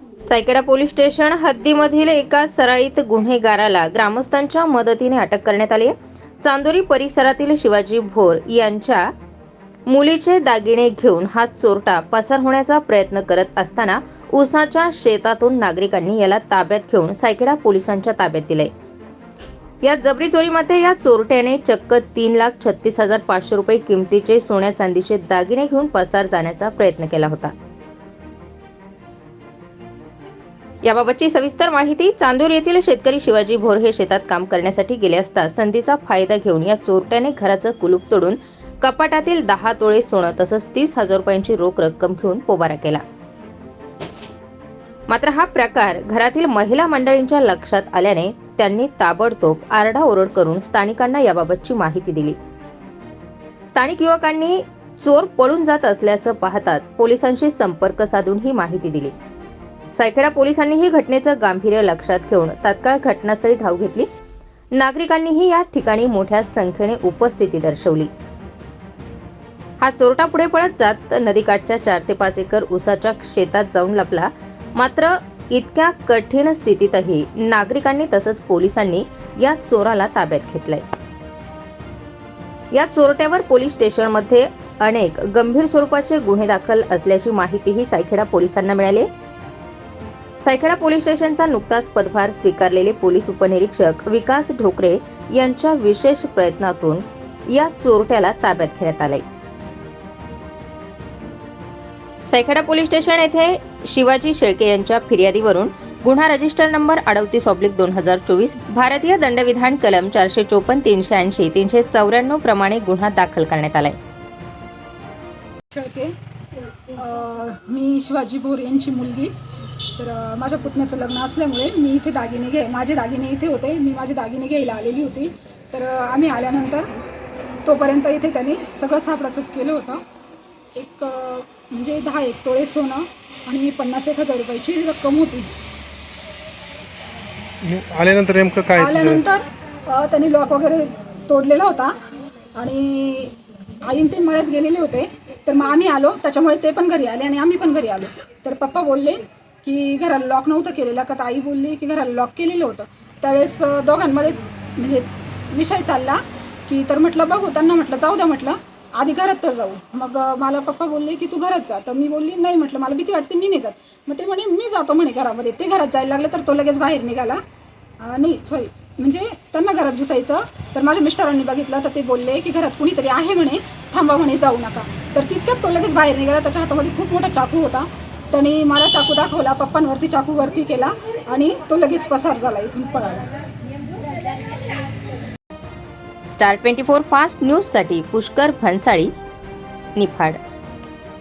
सायकडा police station हद्दीमधील एका सराईत गुन्हेगाराला ग्रामस्थांच्या मदतीने अटक करण्यात आली आहे. चांदोरी परिसरातील शिवाजी भोर यांच्या मुलीचे दागिने घेऊन हा चोरटा पसार होण्याचा प्रयत्न करत असताना उसाच्या शेतातून नागरिकांनी याला ताब्यात घेऊन सायकडा पोलिसांच्या ताब्यात दिले. या जबरी चोरीमध्ये या चोरट्याने चक्क तीन लाख छत्तीस हजार पाचशे रुपये किमतीचे सोन्या चांदीचे दागिने घेऊन पसार जाण्याचा प्रयत्न केला होता. याबाबतची सविस्तर माहिती चांदूर येथील शेतकरी शिवाजी भोर हे शेतात काम करण्यासाठी गेले असता संधीचा फायदा घेऊन या चोरट्याने घराचं कुलूप तोडून कपाटातील दहा तोळे सोनं तसंच तीस हजार रुपयांची रोख रक्कम घेऊन पोबारा केला. मात्र हा प्रकार घरातील महिला मंडळींच्या लक्षात आल्याने त्यांनी ताबडतोब आरडाओरड करून स्थानिकांना याबाबतची माहिती दिली. स्थानिक युवकांनी चोर पळून जात असल्याचं पाहताच पोलिसांशी संपर्क साधून ही माहिती दिली. सायखेडा पोलिसांनीही घटनेचं गांभीर्य लक्षात घेऊन तात्काळ घटनास्थळी धाव घेतली. नागरिकांनीही या ठिकाणी मोठ्या संख्येने उपस्थिती दर्शवली. हा चोरटा पुढे पळत जात नदीकाठच्या चार ते पाच एकर उसाच्या शेतात जाऊन लपला. मात्र इतक्या कठीण स्थितीतही नागरिकांनी तसंच पोलिसांनी या चोराला ताब्यात घेतलंय. या चोरट्यावर पोलीस स्टेशनमध्ये अनेक गंभीर स्वरूपाचे गुन्हे दाखल असल्याची माहितीही सायखेडा पोलिसांना मिळाली. सायखेडा पोलीस स्टेशनचा नुकताच पदभार स्वीकारलेले पोलीस उपनिरीक्षक विकास ढोकरे यांच्या विशेष प्रयत्नातून या चोरट्याला ताब्यात घेण्यात आले सायखेडा पोलीस स्टेशन येथे शिवाजी शेळके यांच्या फिर्यादीवरून गुन्हा रजिस्टर नंबर अडतीस ऑब्लिक दोन हजार चोवीस भारतीय दंडविधान कलम चारशे चोपन्न तीनशे ऐंशी तीनशे चौऱ्याण्णव प्रमाणे गुन्हा दाखल करण्यात आलाय. मी शिवाजी भोर यांची मुलगी. तर माझ्या पुतण्याचं लग्न असल्यामुळे मी इथे दागिने घे माझे दागिने इथे होते. मी माझे दागिने घ्यायला आलेली होती. तर आम्ही आल्यानंतर तोपर्यंत इथे त्यांनी सगळं सापडाचूक केलं होतं. एक म्हणजे दहा एक तोळे सोनं आणि पन्नास एक हजार रुपयाची रक्कम होती. आल्यानंतर नेमकं काय तुझं? आल्यानंतर त्यांनी लॉक वगैरे तोडलेला होता. आणि आईन ते मळ्यात गेलेले होते. तर मग आम्ही आलो. त्याच्यामुळे ते पण घरी आले आणि आम्ही पण घरी आलो. तर पप्पा बोलले की घराला लॉक नव्हतं केलेलं. का ताई आई बोलली की घराला लॉक केलेलं होतं. त्यावेळेस दोघांमध्ये म्हणजे विषय चालला की तर म्हटलं बघू त्यांना म्हटलं जाऊ द्या म्हटलं आधी घरात तर जाऊ. मग मला पप्पा बोलले की तू घरात जा. तर मी बोलली नाही म्हटलं मला भीती वाटते मी नाही जात. मग ते म्हणे मी जातो म्हणे घरामध्ये. ते घरात जायला लागलं तर तो लगेच बाहेर निघाला. नाही सॉरी म्हणजे त्यांना घरात घुसायचं. तर माझ्या मिस्टरांनी बघितलं तर ते बोलले की घरात कुणीतरी आहे म्हणे थांबा म्हणे जाऊ नका. तर तितक्यात तो लगेच बाहेर निघाला. त्याच्या हातामध्ये खूप मोठा चाकू होता. त्याने मला चाकू दाखवला पप्पांवरती चाकू वरती केला आणि तो लगेच पसार झाला इथून पळाला. स्टार ट्वेंटी फोर फास्ट न्यूजसाठी पुष्कर भन्साळी निफाड.